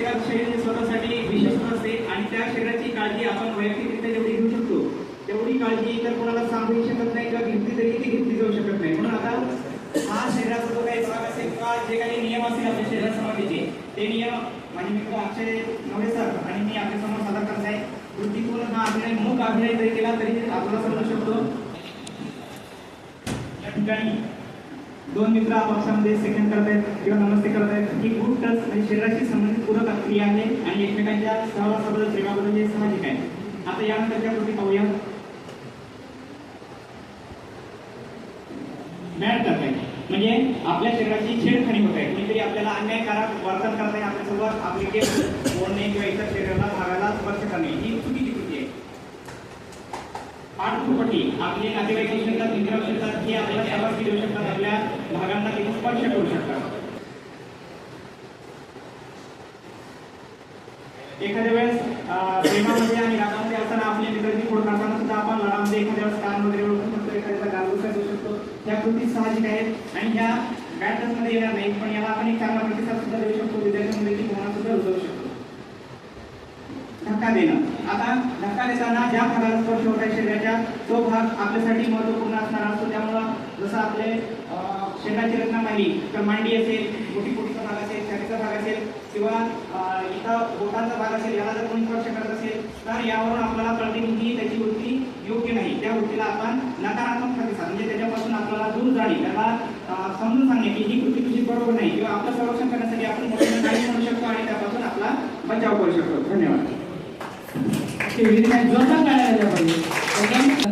प्रत्येकाचं शरीर हे स्वतःसाठी विशेष असते आणि त्या शरीराची काळजी आपण वैयक्तिकरित्या जेवढी घेऊ शकतो तेवढी काळजी इतर कोणाला सांगूही शकत नाही किंवा घेतली तरी ती घेतली जाऊ शकत नाही. म्हणून आता हा शरीराचा जो काही भाग असेल किंवा जे काही नियम असतील आपल्या शरीरासंबंधीचे ते नियम माझे मित्र अक्षय नवरे सर आणि मी आपल्यासमोर सादर करत आहे कृतीतून हा अभिनय मूक अभिनय जरी केला तरी आपल्याला समजू शकतो. या ठिकाणी दोन मित्र आपापसामध्ये सेकंड करत आहेत किंवा नमस्ते करत आहेत ही गुण टच म्हणजे शरीराशी संबंधित पूरक क्रिया आहे आणि एकमेकांच्या सहवासाबद्दल प्रेमाबद्दल हे सामाजिक आहे. आता यानंतरच्या कृती पाहूया. मॅट करत आहे म्हणजे आपल्या शरीराची छेडखानी होत आहे. कोणीतरी आपल्याला अन्यायकारक वर्तन करत आहे आपल्यासोबत आपले केस ओढणे किंवा इतर शरीराला भागाला स्पर्श करणे ही चुकीची कृती आहे. पाठपुपटी आपले नातेवाईक होऊ शकतात मित्र होऊ शकतात हे आपल्याला शाबासकी देऊ शकतात आपल्या भागांना ते स्पर्श करू शकतात. एखाद्या वेळेस प्रेमामध्ये आणि रागामध्ये असताना आपली मित्राची फोड काढताना सुद्धा आपण लढामध्ये एखाद्या वेळेस कान वगैरे ओळखू शकतो एखाद्याचा एखाद्याला गालगुसा देऊ शकतो. त्या कृती साहजिक आहेत आणि ह्या बॅट येणार नाही पण याला आपण एक चांगला प्रतिसाद सुद्धा देऊ शकतो विद्यार्थ्यांमध्ये ती भावना सुद्धा रुजवू शकतो. धक्का देणं. आता धक्का देताना ज्या भागाला स्पर्श होत आहे शरीराच्या तो भाग आपल्यासाठी महत्त्वपूर्ण असणार असतो. त्यामुळं जसं आपले शरीराचे रचना तर मांडी असेल मोठी पोटीचा भाग असेल छातीचा भाग असेल किंवा इथं बोटाचा भाग असेल याला जर कोणी स्पर्श करत असेल तर यावरून आपल्याला कळते की त्याची वृत्ती योग्य नाही. त्या वृत्तीला आपण नकारात्मक प्रतिसाद म्हणजे त्याच्यापासून आपल्याला दूर जाणे त्याला समजून सांगणे की ही कृती तुझी बरोबर नाही किंवा आपलं संरक्षण करण्यासाठी आपण मोठ्या काही म्हणू शकतो आणि त्यापासून आपला बचाव करू शकतो. धन्यवाद. जोरदार पाहिजे.